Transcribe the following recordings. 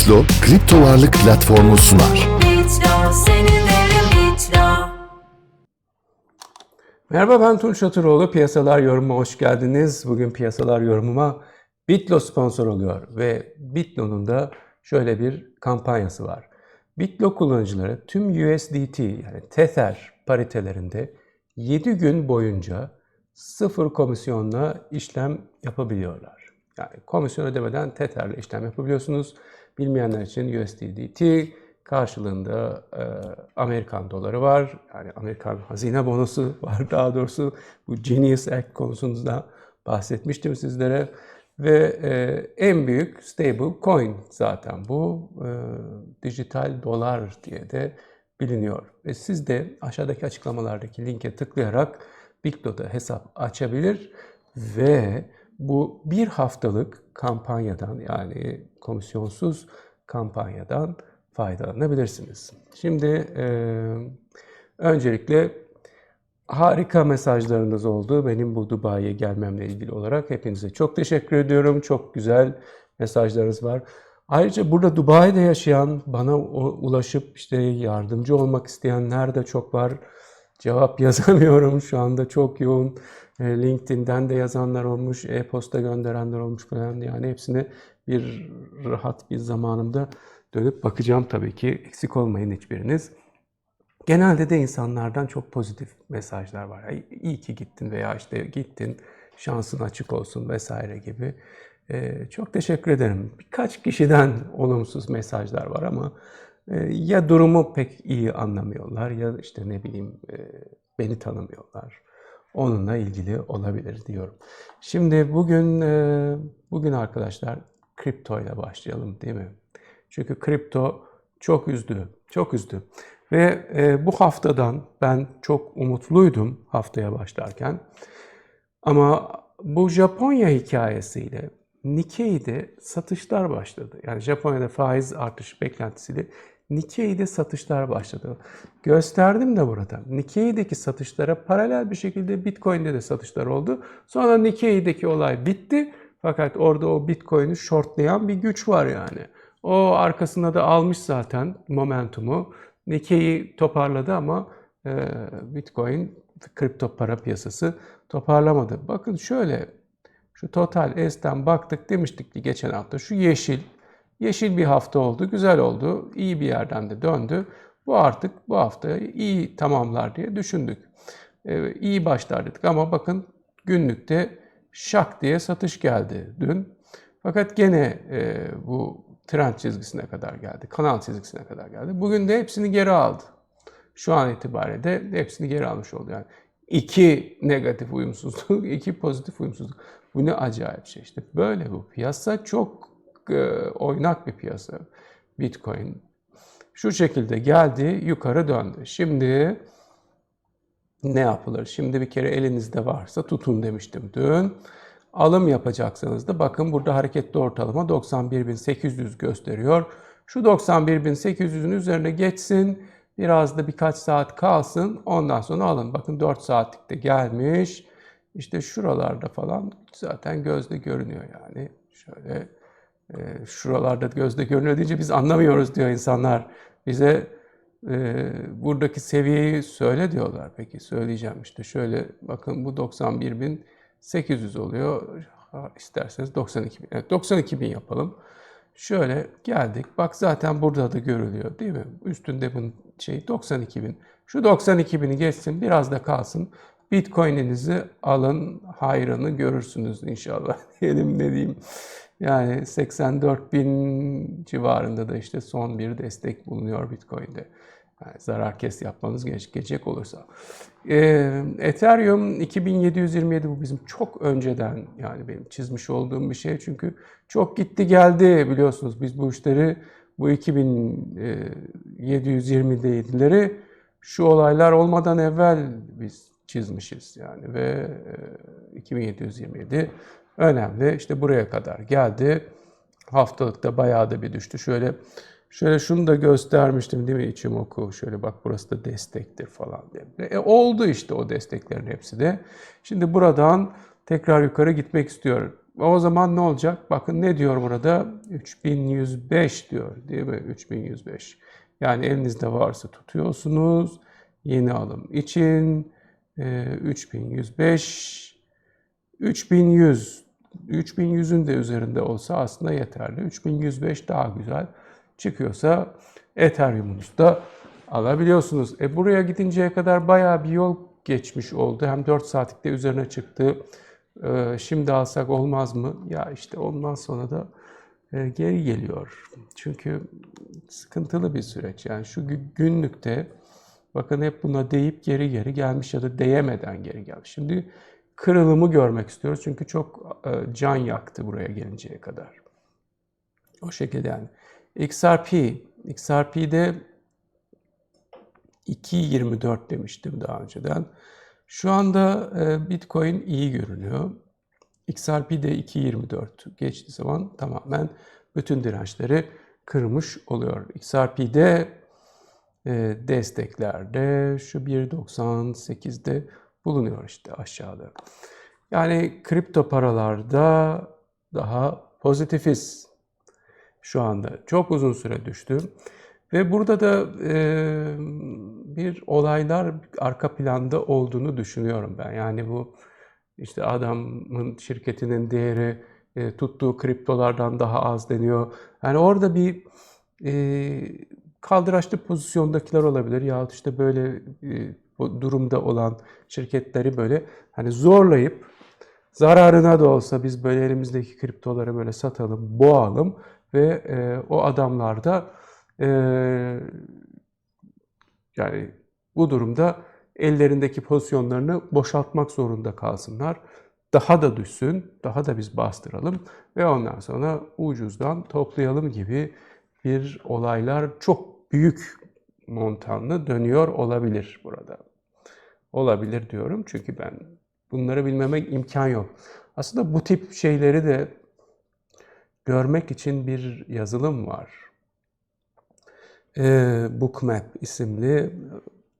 Bitlo, kripto varlık platformu sunar. Merhaba ben Tunç Şatıroğlu. Piyasalar Yorumuma hoş geldiniz. Bugün Piyasalar Yorumuma Bitlo sponsor oluyor ve Bitlo'nun da şöyle bir kampanyası var. Bitlo kullanıcıları tüm USDT yani Tether paritelerinde 7 gün boyunca sıfır komisyonla işlem yapabiliyorlar. Yani komisyon ödemeden Tether'le işlem yapabiliyorsunuz. Bilmeyenler için USDT karşılığında e, Amerikan doları var. Yani Amerikan hazine bonosu var daha doğrusu. Bu Genius Act konusunda bahsetmiştim sizlere. Ve e, en büyük stable coin zaten bu. E, dijital dolar diye de biliniyor. Ve siz de aşağıdaki açıklamalardaki linke tıklayarak Bitlo'da hesap açabilir ve bu bir haftalık kampanyadan yani komisyonsuz kampanyadan faydalanabilirsiniz. Şimdi e, öncelikle harika mesajlarınız oldu. Benim bu Dubai'ye gelmemle ilgili olarak hepinize çok teşekkür ediyorum. Çok güzel mesajlarınız var. Ayrıca burada Dubai'de yaşayan, bana ulaşıp işte yardımcı olmak isteyenler de çok var. Cevap yazamıyorum şu anda çok yoğun. E, LinkedIn'den de yazanlar olmuş, e-posta gönderenler olmuş falan. Yani hepsine bir rahat bir zamanımda dönüp bakacağım tabii ki. Eksik olmayın hiçbiriniz. Genelde de insanlardan çok pozitif mesajlar var. "Ay, İyi ki gittin veya işte gittin, şansın açık olsun vesaire gibi. Ee, çok teşekkür ederim. Birkaç kişiden olumsuz mesajlar var ama e, ya durumu pek iyi anlamıyorlar ya işte ne bileyim e, beni tanımıyorlar. Onunla ilgili olabilir diyorum. Şimdi bugün e, bugün arkadaşlar kripto ile başlayalım değil mi? Çünkü kripto çok üzdü, çok üzdü. Ve e, bu haftadan ben çok umutluydum haftaya başlarken. Ama bu Japonya hikayesiyle Nikkei'de satışlar başladı. Yani Japonya'da faiz artış beklentisiyle Nikkei'de satışlar başladı. Gösterdim de burada. Nikkei'deki satışlara paralel bir şekilde Bitcoin'de de satışlar oldu. Sonra Nikkei'deki olay bitti. Fakat orada o Bitcoin'i shortlayan bir güç var yani. O arkasında da almış zaten momentumu. Nikkei toparladı ama e, Bitcoin kripto para piyasası toparlamadı. Bakın şöyle şu Total S'ten baktık demiştik ki geçen hafta şu yeşil yeşil bir hafta oldu, güzel oldu, iyi bir yerden de döndü. Bu artık bu hafta iyi tamamlar diye düşündük. Ee, iyi başlar dedik ama bakın günlükte şak diye satış geldi dün. Fakat gene e, bu trend çizgisine kadar geldi, kanal çizgisine kadar geldi. Bugün de hepsini geri aldı. Şu an itibariyle de hepsini geri almış oldu. Yani iki negatif uyumsuzluk, iki pozitif uyumsuzluk. Bu ne acayip şey işte. Böyle bu piyasa çok oynak bir piyasa. Bitcoin şu şekilde geldi, yukarı döndü. Şimdi ne yapılır? Şimdi bir kere elinizde varsa tutun demiştim dün. Alım yapacaksanız da bakın burada hareketli ortalama 91.800 gösteriyor. Şu 91.800'ün üzerine geçsin. Biraz da birkaç saat kalsın. Ondan sonra alın. Bakın 4 saatlikte gelmiş. İşte şuralarda falan zaten gözle görünüyor yani. Şöyle e, şuralarda gözle görünüyor deyince biz anlamıyoruz diyor insanlar. Bize e, buradaki seviyeyi söyle diyorlar. Peki söyleyeceğim işte şöyle bakın bu 91.800 oluyor. Ha, isterseniz 92.000. Evet 92.000 yapalım. Şöyle geldik. Bak zaten burada da görülüyor değil mi? Üstünde bunun şey 92.000. Şu 92.000'i geçsin biraz da kalsın. Bitcoin'inizi alın, hayrını görürsünüz inşallah diyelim ne diyeyim. Yani 84 bin civarında da işte son bir destek bulunuyor Bitcoin'de. Yani zarar kes yapmanız gerekecek olursa. Ee, Ethereum 2727 bu bizim çok önceden yani benim çizmiş olduğum bir şey. Çünkü çok gitti geldi biliyorsunuz biz bu işleri bu 2727'leri şu olaylar olmadan evvel biz çizmişiz yani ve e, 2727 önemli. İşte buraya kadar geldi. Haftalıkta bayağı da bir düştü. Şöyle şöyle şunu da göstermiştim değil mi Ichimoku? Şöyle bak burası da destektir falan diye. E, oldu işte o desteklerin hepsi de. Şimdi buradan tekrar yukarı gitmek istiyor. O zaman ne olacak? Bakın ne diyor burada? 3105 diyor değil mi? 3105. Yani elinizde varsa tutuyorsunuz. Yeni alım için e, 3105 3100 3100'ün de üzerinde olsa aslında yeterli. 3105 daha güzel. Çıkıyorsa Ethereum'unuz da alabiliyorsunuz. E buraya gidinceye kadar bayağı bir yol geçmiş oldu. Hem 4 saatlikte üzerine çıktı. Ee, şimdi alsak olmaz mı? Ya işte ondan sonra da e, geri geliyor. Çünkü sıkıntılı bir süreç. Yani şu gü- günlükte bakın hep buna deyip geri geri gelmiş ya da değemeden geri gelmiş. Şimdi kırılımı görmek istiyoruz. Çünkü çok e, can yaktı buraya gelinceye kadar. O şekilde yani. XRP, XRP'de 2.24 demiştim daha önceden. Şu anda e, Bitcoin iyi görünüyor. XRP de 2.24 geçtiği zaman tamamen bütün dirençleri kırmış oluyor. XRP'de desteklerde şu 1.98'de bulunuyor işte aşağıda. Yani kripto paralarda daha pozitifiz şu anda. Çok uzun süre düştü. Ve burada da e, bir olaylar arka planda olduğunu düşünüyorum ben. Yani bu işte adamın şirketinin değeri e, tuttuğu kriptolardan daha az deniyor. Yani orada bir e, kaldıraçlı pozisyondakiler olabilir yahut işte böyle e, bu durumda olan şirketleri böyle hani zorlayıp zararına da olsa biz böyle elimizdeki kriptoları böyle satalım, boğalım ve e, o adamlar da e, yani bu durumda ellerindeki pozisyonlarını boşaltmak zorunda kalsınlar. Daha da düşsün, daha da biz bastıralım ve ondan sonra ucuzdan toplayalım gibi bir olaylar çok büyük montanlı dönüyor olabilir burada. Olabilir diyorum çünkü ben bunları bilmemek imkan yok. Aslında bu tip şeyleri de görmek için bir yazılım var. Ee, Bookmap isimli.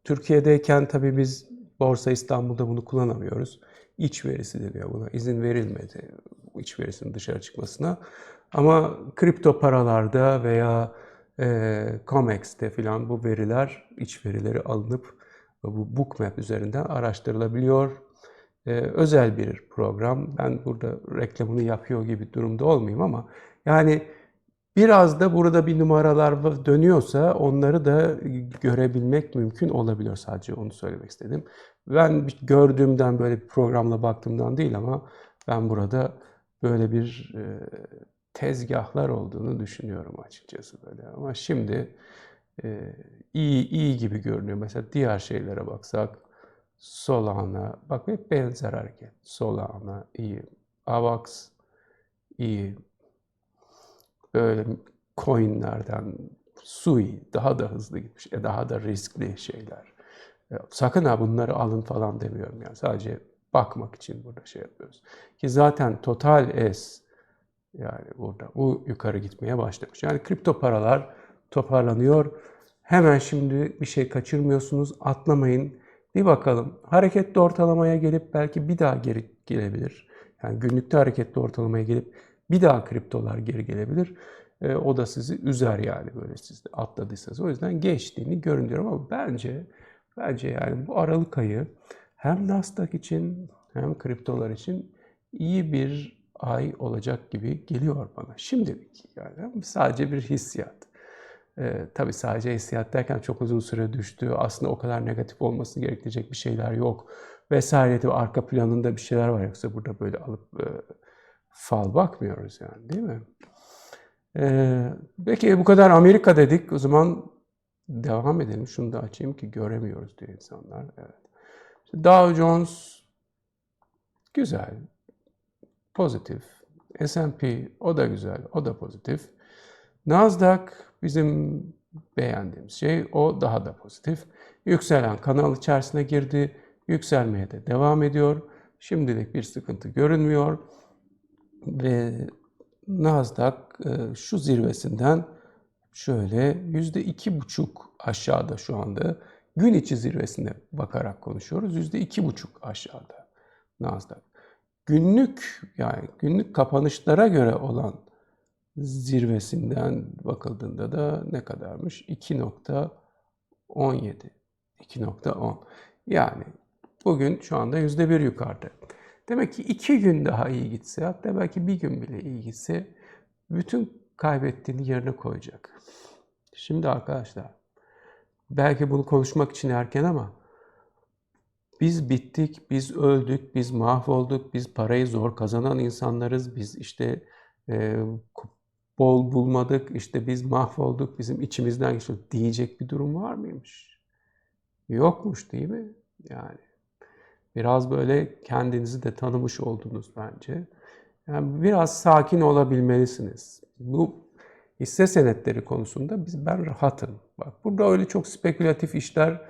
Türkiye'deyken tabii biz Borsa İstanbul'da bunu kullanamıyoruz. İç verisi deniyor buna. İzin verilmedi iç verisinin dışarı çıkmasına. Ama kripto paralarda veya e, COMEX'te filan bu veriler, iç verileri alınıp bu Bookmap üzerinden araştırılabiliyor. Ee, özel bir program. Ben burada reklamını yapıyor gibi durumda olmayayım ama yani biraz da burada bir numaralar dönüyorsa onları da görebilmek mümkün olabiliyor. Sadece onu söylemek istedim. Ben gördüğümden böyle bir programla baktığımdan değil ama ben burada böyle bir e, tezgahlar olduğunu düşünüyorum açıkçası böyle. Ama şimdi e, iyi iyi gibi görünüyor. Mesela diğer şeylere baksak Solana, bak hep benzer hareket. Solana iyi, Avax iyi. Böyle coinlerden Sui daha da hızlı gitmiş, e, daha da riskli şeyler. E, Sakın ha bunları alın falan demiyorum yani. Sadece bakmak için burada şey yapıyoruz. Ki zaten Total S yani burada bu yukarı gitmeye başlamış. Yani kripto paralar toparlanıyor. Hemen şimdi bir şey kaçırmıyorsunuz. Atlamayın. Bir bakalım. Hareketli ortalamaya gelip belki bir daha geri gelebilir. Yani günlükte hareketli ortalamaya gelip bir daha kriptolar geri gelebilir. Ee, o da sizi üzer yani böyle siz atladıysanız. O yüzden geçtiğini görün diyorum ama bence bence yani bu Aralık ayı hem Nasdaq için hem kriptolar için iyi bir ay olacak gibi geliyor bana. Şimdilik yani sadece bir hissiyat. Ee, tabii sadece hissiyat derken çok uzun süre düştü. Aslında o kadar negatif olması gerektirecek bir şeyler yok. Vesaire de arka planında bir şeyler var. Yoksa burada böyle alıp e, fal bakmıyoruz yani değil mi? Ee, peki bu kadar Amerika dedik. O zaman devam edelim. Şunu da açayım ki göremiyoruz diyor insanlar. Evet. Dow Jones güzel, pozitif. S&P o da güzel, o da pozitif. Nasdaq bizim beğendiğimiz şey, o daha da pozitif. Yükselen kanal içerisine girdi, yükselmeye de devam ediyor. Şimdilik bir sıkıntı görünmüyor ve Nasdaq e, şu zirvesinden şöyle yüzde iki buçuk aşağıda şu anda. Gün içi zirvesine bakarak konuşuyoruz. Yüzde iki buçuk aşağıda Nasdaq. günlük yani günlük kapanışlara göre olan zirvesinden bakıldığında da ne kadarmış? 2.17. 2.10. Yani bugün şu anda %1 yukarıda. Demek ki iki gün daha iyi gitse, hatta belki bir gün bile iyi gitse bütün kaybettiğini yerine koyacak. Şimdi arkadaşlar, belki bunu konuşmak için erken ama biz bittik, biz öldük, biz mahvolduk, biz parayı zor kazanan insanlarız, biz işte e, bol bulmadık, işte biz mahvolduk, bizim içimizden geçiyor diyecek bir durum var mıymış? Yokmuş değil mi? Yani biraz böyle kendinizi de tanımış oldunuz bence. Yani biraz sakin olabilmelisiniz. Bu hisse senetleri konusunda biz ben rahatım. Bak burada öyle çok spekülatif işler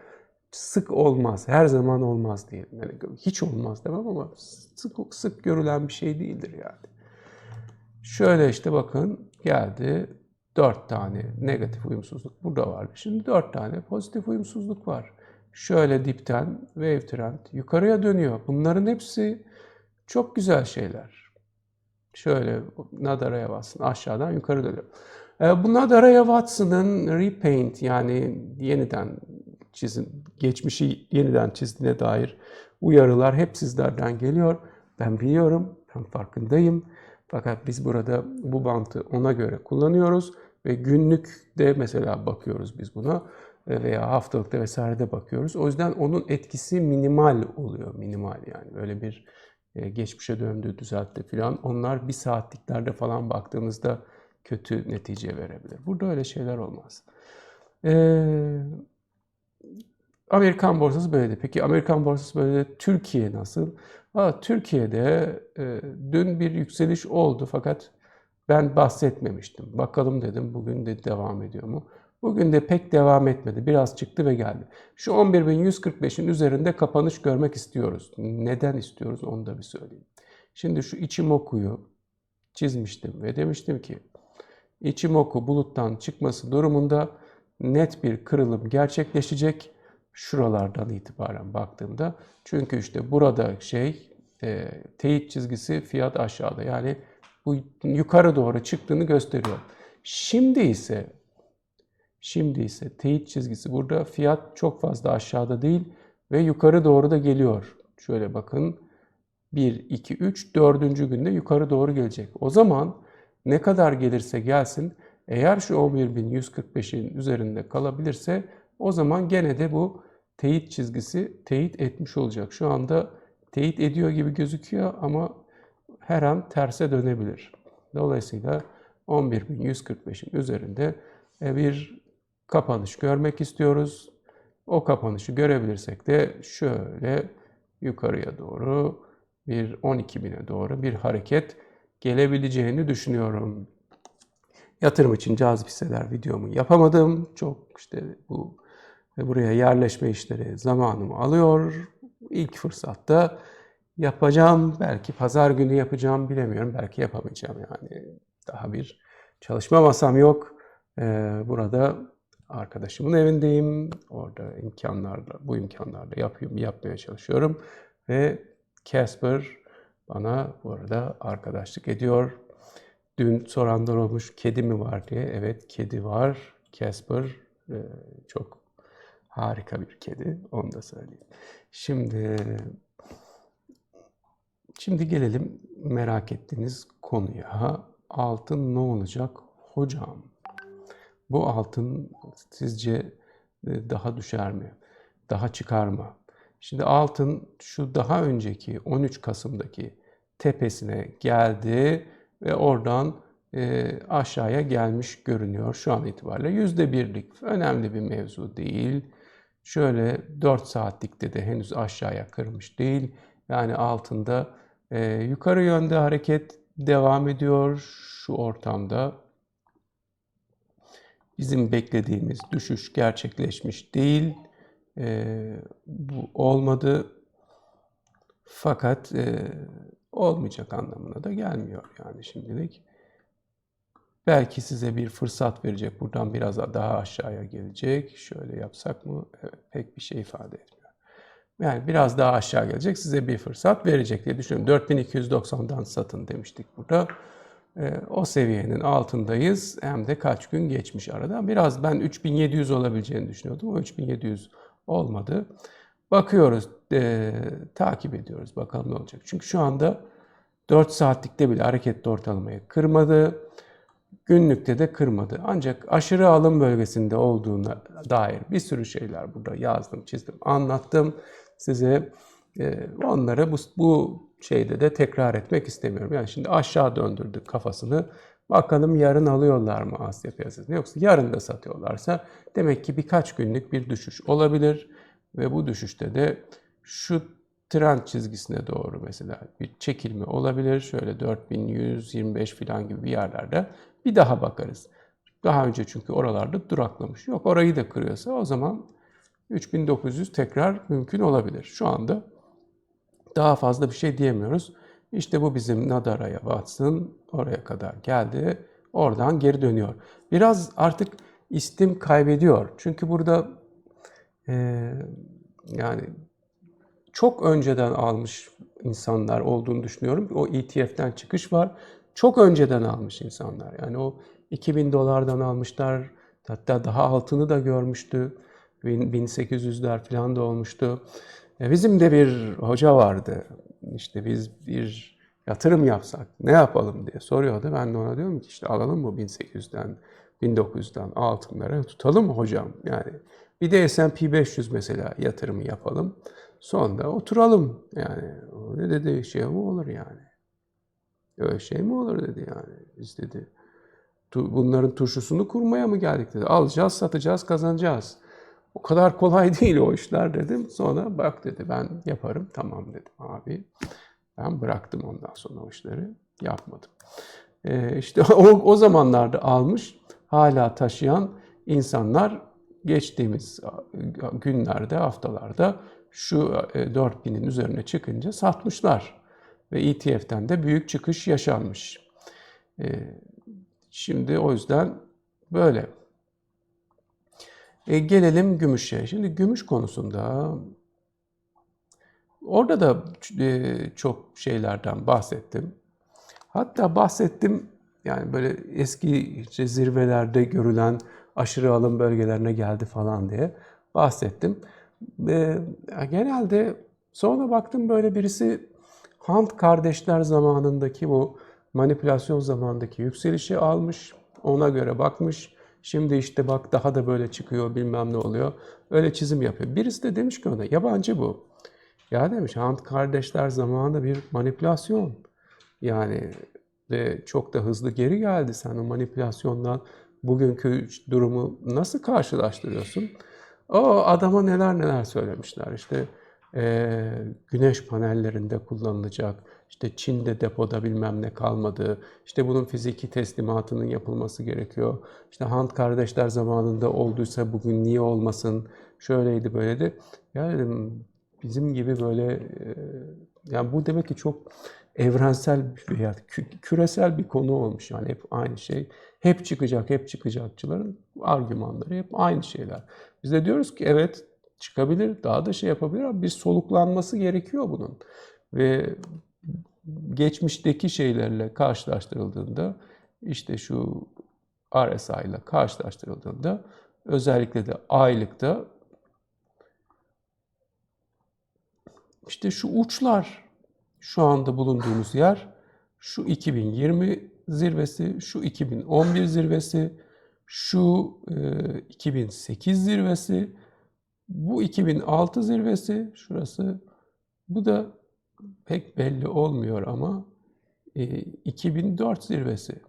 sık olmaz. Her zaman olmaz diyelim. Yani hiç olmaz demem ama sık sık görülen bir şey değildir yani. Şöyle işte bakın geldi 4 tane negatif uyumsuzluk burada vardı. Şimdi 4 tane pozitif uyumsuzluk var. Şöyle dipten wave trend yukarıya dönüyor. Bunların hepsi çok güzel şeyler. Şöyle Nadara'ya bassın aşağıdan yukarı dönüyor. E, Bu Nadara'ya Watson'ın repaint yani yeniden çizin, geçmişi yeniden çizdiğine dair uyarılar hep sizlerden geliyor. Ben biliyorum, ben farkındayım. Fakat biz burada bu bantı ona göre kullanıyoruz ve günlük de mesela bakıyoruz biz buna e, veya haftalıkta vesairede bakıyoruz. O yüzden onun etkisi minimal oluyor, minimal yani böyle bir e, geçmişe döndü, düzeltti filan. Onlar bir saatliklerde falan baktığımızda kötü netice verebilir. Burada öyle şeyler olmaz. Ee, Amerikan borsası böyle. Peki Amerikan borsası böyle. Türkiye nasıl? Ha, Türkiye'de e, dün bir yükseliş oldu fakat ben bahsetmemiştim. Bakalım dedim bugün de devam ediyor mu? Bugün de pek devam etmedi. Biraz çıktı ve geldi. Şu 11.145'in üzerinde kapanış görmek istiyoruz. Neden istiyoruz onu da bir söyleyeyim. Şimdi şu Ichimoku'yu çizmiştim ve demiştim ki Ichimoku buluttan çıkması durumunda net bir kırılım gerçekleşecek şuralardan itibaren baktığımda. Çünkü işte burada şey e, teyit çizgisi fiyat aşağıda yani bu yukarı doğru çıktığını gösteriyor. Şimdi ise Şimdi ise teyit çizgisi burada fiyat çok fazla aşağıda değil ve yukarı doğru da geliyor. Şöyle bakın 1, 2, 3, 4. günde yukarı doğru gelecek. O zaman ne kadar gelirse gelsin eğer şu 11.145'in üzerinde kalabilirse o zaman gene de bu teyit çizgisi teyit etmiş olacak. Şu anda teyit ediyor gibi gözüküyor ama her an terse dönebilir. Dolayısıyla 11.145'in üzerinde e, bir kapanış görmek istiyoruz. O kapanışı görebilirsek de şöyle yukarıya doğru bir 12.000'e doğru bir hareket gelebileceğini düşünüyorum. Yatırım için cazip hisseler videomu yapamadım. Çok işte bu buraya yerleşme işleri zamanımı alıyor. İlk fırsatta yapacağım. Belki pazar günü yapacağım bilemiyorum. Belki yapamayacağım yani. Daha bir çalışma masam yok. Ee, burada arkadaşımın evindeyim. Orada imkanlarla, bu imkanlarla yapıyorum, yapmaya çalışıyorum. Ve Casper bana bu arada arkadaşlık ediyor. Dün soranlar olmuş, kedi mi var diye. Evet, kedi var. Casper e, çok harika bir kedi, onu da söyleyeyim. Şimdi şimdi gelelim merak ettiğiniz konuya. Altın ne olacak hocam? Bu altın sizce e, daha düşer mi? Daha çıkar mı? Şimdi altın şu daha önceki 13 Kasım'daki tepesine geldi ve oradan e, aşağıya gelmiş görünüyor şu an itibariyle. Yüzde birlik önemli bir mevzu değil. Şöyle 4 saatlikte de henüz aşağıya kırmış değil. Yani altında e, yukarı yönde hareket devam ediyor şu ortamda bizim beklediğimiz düşüş gerçekleşmiş değil. E, bu olmadı. Fakat e, olmayacak anlamına da gelmiyor yani şimdilik. Belki size bir fırsat verecek. Buradan biraz daha aşağıya gelecek. Şöyle yapsak mı? Evet, pek bir şey ifade etmiyor. Yani biraz daha aşağı gelecek size bir fırsat verecek diye düşünüyorum. 4290'dan satın demiştik burada. Ee, o seviyenin altındayız. Hem de kaç gün geçmiş arada. Biraz ben 3700 olabileceğini düşünüyordum. O 3700 olmadı. Bakıyoruz, e, takip ediyoruz. Bakalım ne olacak. Çünkü şu anda 4 saatlikte bile hareketli ortalamayı kırmadı. Günlükte de kırmadı. Ancak aşırı alım bölgesinde olduğuna dair bir sürü şeyler burada yazdım, çizdim, anlattım. Size e, onları bu, bu şeyde de tekrar etmek istemiyorum. Yani şimdi aşağı döndürdük kafasını. Bakalım yarın alıyorlar mı Asya piyasasını yoksa yarın da satıyorlarsa demek ki birkaç günlük bir düşüş olabilir ve bu düşüşte de şu trend çizgisine doğru mesela bir çekilme olabilir. Şöyle 4125 falan gibi bir yerlerde bir daha bakarız. Daha önce çünkü oralarda duraklamış. Yok orayı da kırıyorsa o zaman 3900 tekrar mümkün olabilir. Şu anda daha fazla bir şey diyemiyoruz. İşte bu bizim Nadara'ya Watson oraya kadar geldi. Oradan geri dönüyor. Biraz artık istim kaybediyor. Çünkü burada eee, yani çok önceden almış insanlar olduğunu düşünüyorum. O ETF'den çıkış var. Çok önceden almış insanlar. Yani o 2000 dolardan almışlar. Hatta daha altını da görmüştü. 1800'ler falan da olmuştu. E, Bizim de bir hoca vardı. İşte biz bir yatırım yapsak ne yapalım diye soruyordu. Ben de ona diyorum ki işte alalım mı 1800'den 1900'den altınları tutalım hocam? Yani bir de S&P 500 mesela yatırımı yapalım. Sonra oturalım. Yani ne dedi şey mi olur yani? Öyle şey mi olur dedi yani. Biz dedi bunların turşusunu kurmaya mı geldik dedi. Alacağız, satacağız, kazanacağız. O kadar kolay değil o işler dedim. Sonra bak dedi ben yaparım. Tamam dedim abi. Ben bıraktım ondan sonra o işleri. Yapmadım. Ee, işte o, o zamanlarda almış, hala taşıyan insanlar geçtiğimiz günlerde, haftalarda şu e, 4000'in üzerine çıkınca satmışlar. Ve ETF'den de büyük çıkış yaşanmış. Ee, Şimdi o yüzden böyle. E, gelelim gümüşe. Şimdi gümüş konusunda orada da e, çok şeylerden bahsettim. Hatta bahsettim yani böyle eski işte zirvelerde görülen aşırı alım bölgelerine geldi falan diye bahsettim. E, genelde sonra baktım böyle birisi Hunt kardeşler zamanındaki bu manipülasyon zamanındaki yükselişi almış, ona göre bakmış. Şimdi işte bak daha da böyle çıkıyor bilmem ne oluyor. Öyle çizim yapıyor. Birisi de demiş ki ona yabancı bu. Ya demiş Hunt kardeşler zamanında bir manipülasyon. Yani ve çok da hızlı geri geldi. Sen o manipülasyondan bugünkü durumu nasıl karşılaştırıyorsun? O adama neler neler söylemişler. İşte eee, güneş panellerinde kullanılacak, işte Çin'de depoda bilmem ne kalmadı, işte bunun fiziki teslimatının yapılması gerekiyor. İşte Hunt kardeşler zamanında olduysa bugün niye olmasın, şöyleydi böyleydi. Ya dedim bizim gibi böyle, eee, yani bu demek ki çok evrensel veya kü- küresel bir konu olmuş yani hep aynı şey. Hep çıkacak, hep çıkacakçıların argümanları hep aynı şeyler. Biz de diyoruz ki evet çıkabilir, daha da şey yapabilir ama bir soluklanması gerekiyor bunun. Ve geçmişteki şeylerle karşılaştırıldığında işte şu RSI ile karşılaştırıldığında özellikle de aylıkta işte şu uçlar şu anda bulunduğumuz yer şu 2020 zirvesi, şu 2011 zirvesi, şu e, 2008 zirvesi, bu 2006 zirvesi, şurası. Bu da pek belli olmuyor ama e, 2004 zirvesi.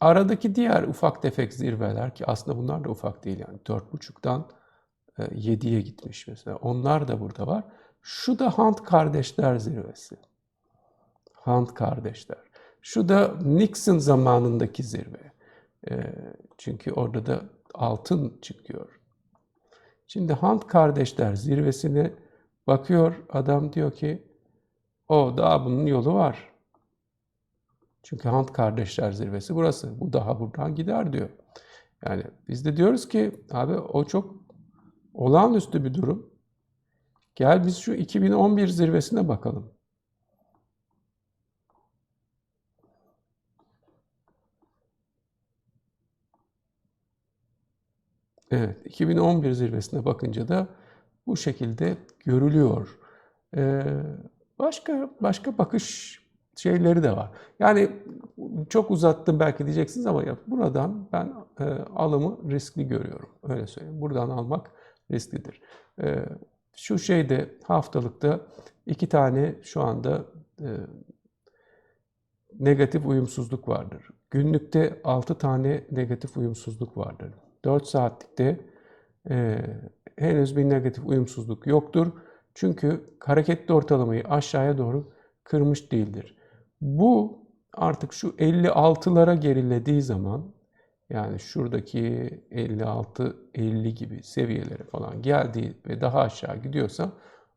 Aradaki diğer ufak tefek zirveler ki aslında bunlar da ufak değil yani 4.5'dan 7'ye gitmiş mesela. Onlar da burada var. Şu da Hunt kardeşler zirvesi. Hunt kardeşler. Şu da Nixon zamanındaki zirve. E, çünkü orada da altın çıkıyor. Şimdi Hunt kardeşler zirvesine bakıyor. Adam diyor ki o daha bunun yolu var. Çünkü Hunt kardeşler zirvesi burası. Bu daha buradan gider diyor. Yani biz de diyoruz ki abi o çok olağanüstü bir durum. Gel biz şu 2011 zirvesine bakalım. Evet, 2011 zirvesine bakınca da bu şekilde görülüyor. Ee, başka başka bakış şeyleri de var. Yani çok uzattım belki diyeceksiniz ama ya buradan ben e, alımı riskli görüyorum. Öyle söyleyeyim. Buradan almak risklidir. Ee, şu şeyde haftalıkta iki tane şu anda e, negatif uyumsuzluk vardır. Günlükte 6 tane negatif uyumsuzluk vardır. 4 saatlikte e, henüz bir negatif uyumsuzluk yoktur. Çünkü hareketli ortalamayı aşağıya doğru kırmış değildir. Bu artık şu 56'lara gerilediği zaman yani şuradaki 56-50 gibi seviyelere falan geldiği ve daha aşağı gidiyorsa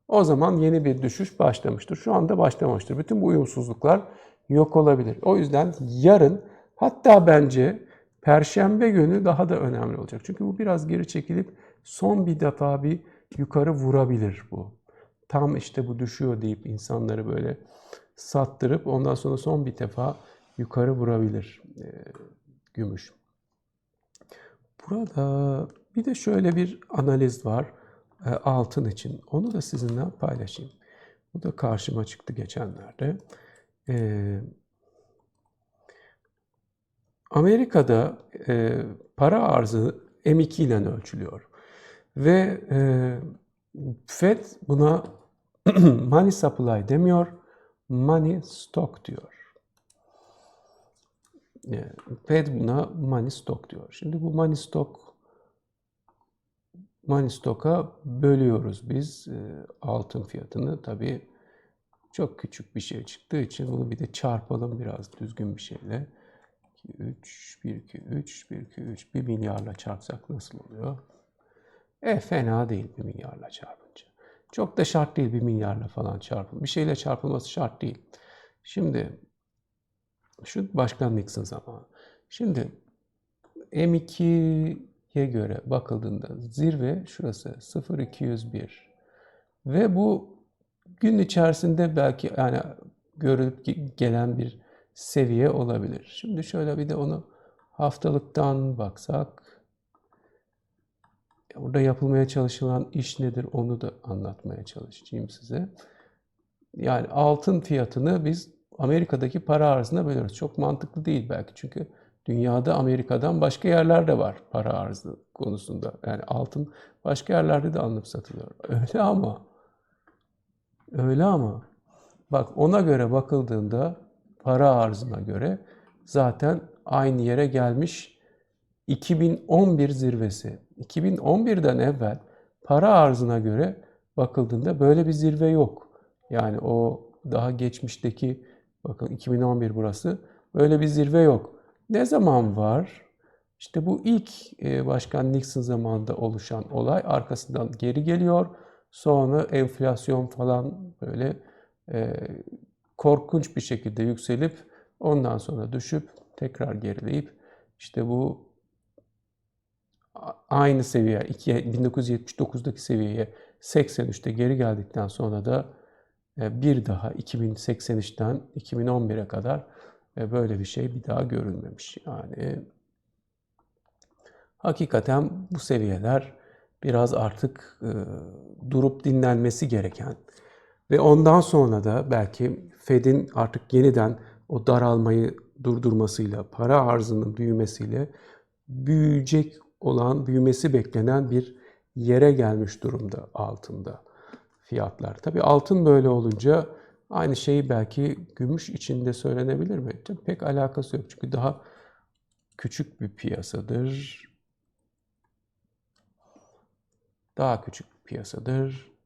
o zaman yeni bir düşüş başlamıştır. Şu anda başlamamıştır. Bütün bu uyumsuzluklar yok olabilir. O yüzden yarın hatta bence Perşembe günü daha da önemli olacak. Çünkü bu biraz geri çekilip son bir defa bir yukarı vurabilir bu. Tam işte bu düşüyor deyip insanları böyle sattırıp ondan sonra son bir defa yukarı vurabilir e, gümüş. Burada bir de şöyle bir analiz var e, altın için. Onu da sizinle paylaşayım. Bu da karşıma çıktı geçenlerde. E, Amerika'da e, para arzı M2 ile ölçülüyor. Ve e, Fed buna money supply demiyor, money stock diyor. E, Fed buna money stock diyor. Şimdi bu money stock money stock'a bölüyoruz biz e, altın fiyatını. Tabii çok küçük bir şey çıktığı için bunu bir de çarpalım biraz düzgün bir şeyle. 3, 1, 2, 3, 1, 2, 3. 1 milyarla çarpsak nasıl oluyor? E fena değil 1 milyarla çarpınca. Çok da şart değil 1 milyarla falan çarpın. Bir şeyle çarpılması şart değil. Şimdi şu Başkan Nixon zamanı. Şimdi M2'ye göre bakıldığında zirve şurası 0201 ve bu gün içerisinde belki yani görülüp gelen bir seviye olabilir. Şimdi şöyle bir de onu haftalıktan baksak. Burada yapılmaya çalışılan iş nedir onu da anlatmaya çalışacağım size. Yani altın fiyatını biz Amerika'daki para arzına bölüyoruz. Çok mantıklı değil belki çünkü dünyada Amerika'dan başka yerlerde var para arzı konusunda. Yani altın başka yerlerde de alınıp satılıyor. Öyle ama öyle ama bak ona göre bakıldığında para arzına göre zaten aynı yere gelmiş 2011 zirvesi. 2011'den evvel para arzına göre bakıldığında böyle bir zirve yok. Yani o daha geçmişteki bakın 2011 burası böyle bir zirve yok. Ne zaman var? İşte bu ilk e, Başkan Nixon zamanında oluşan olay arkasından geri geliyor. Sonra enflasyon falan böyle e, korkunç bir şekilde yükselip ondan sonra düşüp tekrar gerileyip işte bu aynı seviye 1979'daki seviyeye 83'te geri geldikten sonra da e, bir daha 2083'ten 2011'e kadar e, böyle bir şey bir daha görülmemiş. Yani hakikaten bu seviyeler biraz artık e, durup dinlenmesi gereken ve ondan sonra da belki Fed'in artık yeniden o daralmayı durdurmasıyla, para arzının büyümesiyle büyüyecek olan, büyümesi beklenen bir yere gelmiş durumda altında fiyatlar. Tabii altın böyle olunca aynı şeyi belki gümüş içinde söylenebilir mi? Tabii pek alakası yok çünkü daha küçük bir piyasadır. Daha küçük bir piyasadır.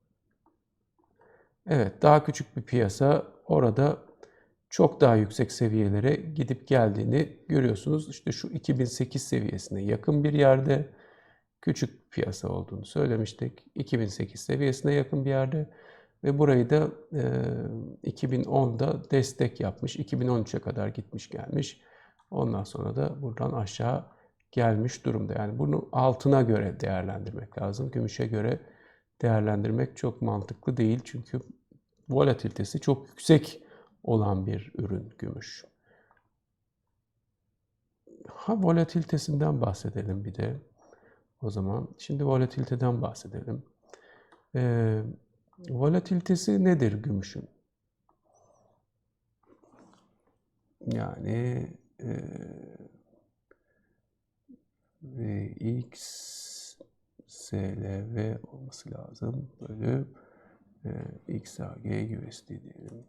Evet, daha küçük bir piyasa orada çok daha yüksek seviyelere gidip geldiğini görüyorsunuz. İşte şu 2008 seviyesine yakın bir yerde küçük piyasa olduğunu söylemiştik. 2008 seviyesine yakın bir yerde ve burayı da e, 2010'da destek yapmış. 2013'e kadar gitmiş gelmiş. Ondan sonra da buradan aşağı gelmiş durumda. Yani bunu altına göre değerlendirmek lazım. Gümüşe göre değerlendirmek çok mantıklı değil. Çünkü volatilitesi çok yüksek olan bir ürün gümüş. Ha volatilitesinden bahsedelim bir de. O zaman şimdi volatiliteden bahsedelim. Ee, volatilitesi nedir gümüşün? Yani e, Vx SLV olması lazım. Bölü e, XAG USD diyelim.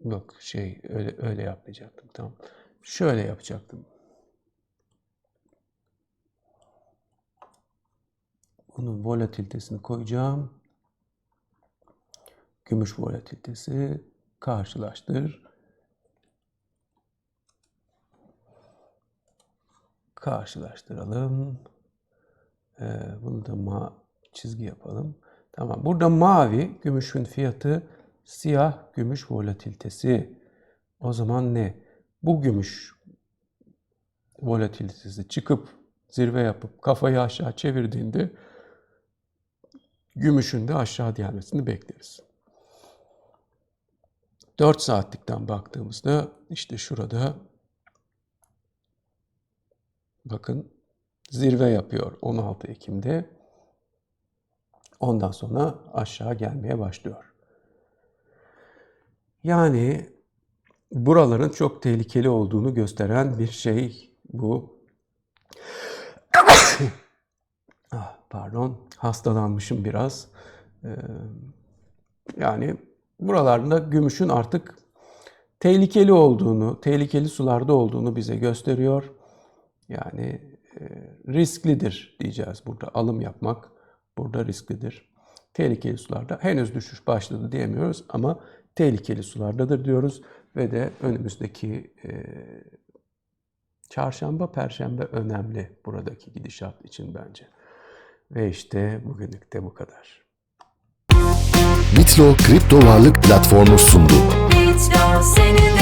Yok şey öyle öyle yapmayacaktım. Tamam. Şöyle yapacaktım. Bunun volatilitesini koyacağım. Gümüş volatilitesi karşılaştır. Karşılaştıralım. Ee, bunu da ma çizgi yapalım. Tamam. Burada mavi gümüşün fiyatı, siyah gümüş volatilitesi. O zaman ne? Bu gümüş volatilitesi çıkıp zirve yapıp kafayı aşağı çevirdiğinde gümüşün de aşağı gelmesini bekleriz. 4 saatlikten baktığımızda işte şurada bakın zirve yapıyor 16 Ekim'de. Ondan sonra aşağı gelmeye başlıyor. Yani buraların çok tehlikeli olduğunu gösteren bir şey bu. ah, pardon, hastalanmışım biraz. Ee, yani buralarda gümüşün artık tehlikeli olduğunu, tehlikeli sularda olduğunu bize gösteriyor. Yani risklidir diyeceğiz burada. Alım yapmak burada risklidir. Tehlikeli sularda henüz düşüş başladı diyemiyoruz ama tehlikeli sulardadır diyoruz ve de önümüzdeki e, çarşamba, perşembe önemli buradaki gidişat için bence. Ve işte bugünlük de bu kadar. Bitlo kripto varlık platformu sundu. Bitlo seni